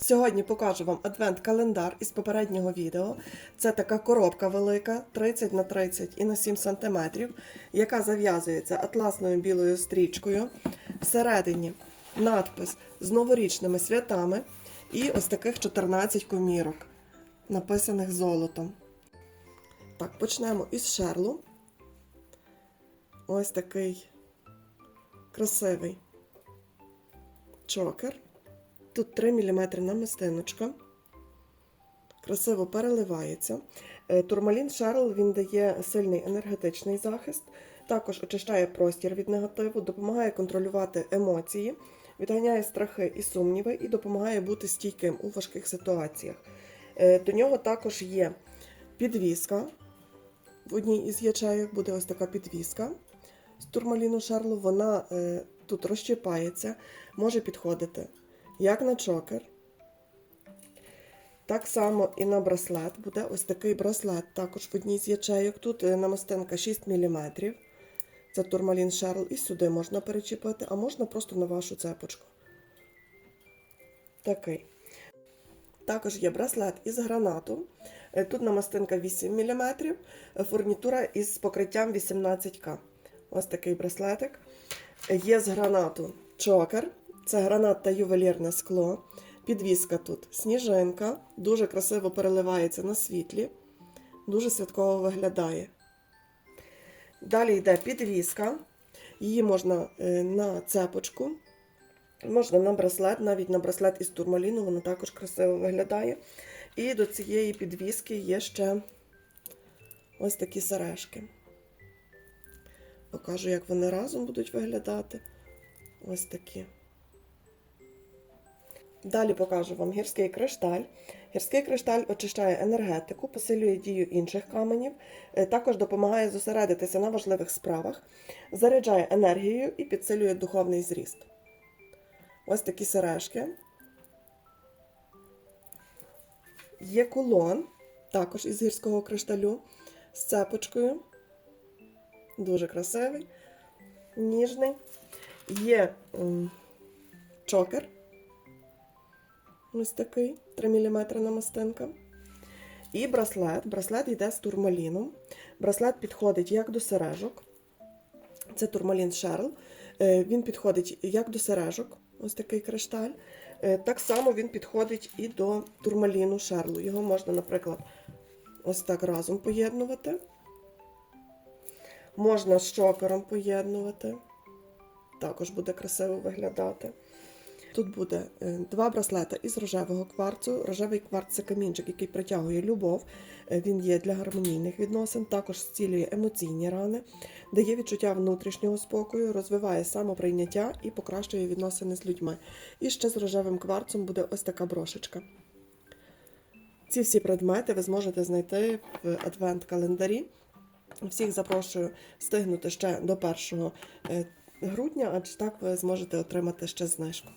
Сьогодні покажу вам адвент-календар із попереднього відео. Це така коробка велика, 30 на 30 і на 7 см, яка зав'язується атласною білою стрічкою. Всередині надпис з новорічними святами і ось таких 14 комірок, написаних золотом. Так, почнемо із шерлу. Ось такий красивий чокер. Тут 3 мм намистиночка. Красиво переливається. Е, Турмалін Шарл він дає сильний енергетичний захист, також очищає простір від негативу, допомагає контролювати емоції, відганяє страхи і сумніви і допомагає бути стійким у важких ситуаціях. Е, До нього також є підвіска. В одній із ячеїв буде ось така підвіска з турмаліну Шарлу. Вона е, тут розщипається, може підходити як на чокер. Так само і на браслет. Буде ось такий браслет, також в одній з ячейок. Тут е, намистинка 6 мм. Це турмалін Шерл, і сюди можна перечепити, а можна просто на вашу цепочку. Такий. Також є браслет із гранату. Е, Тут намистинка 8 мм, фурнітура із покриттям 18К. Ось такий браслетик. Е, Є з гранату чокер. Це гранат та ювелірне скло. Підвіска тут сніжинка, дуже красиво переливається на світлі, дуже святково виглядає. Далі йде підвіска. Її можна е, на цепочку, можна на браслет, навіть на браслет із турмаліну, вона також красиво виглядає. І до цієї підвіски є ще ось такі сережки. Покажу, як вони разом будуть виглядати. Ось такі. Далі покажу вам гірський кришталь. Гірський кришталь очищає енергетику, посилює дію інших каменів, е, також допомагає зосередитися на важливих справах, заряджає енергією і підсилює духовний зріст. Ось такі сережки. Є кулон, також із гірського кришталю, з цепочкою. Дуже красивий, ніжний. Є чокер. Ось такий 3 мм намистинка. І браслет. Браслет йде з турмаліном. Браслет підходить як до сережок. Це турмалін Шерл. Е, Він підходить як до сережок, ось такий кришталь. Е, Так само він підходить і до турмаліну Шерлу. Його можна, наприклад, ось так разом поєднувати. Можна з чокером поєднувати. Також буде красиво виглядати. Тут буде е, два браслета із рожевого кварцу. Рожевий кварц це камінчик, який притягує любов. Е, Він є для гармонійних відносин, також зцілює емоційні рани, дає відчуття внутрішнього спокою, розвиває самоприйняття і покращує відносини з людьми. І ще з рожевим кварцом буде ось така брошечка. Ці всі предмети ви зможете знайти в адвент-календарі. Всіх запрошую встигнути ще до 1 грудня, адже так ви зможете отримати ще знижку.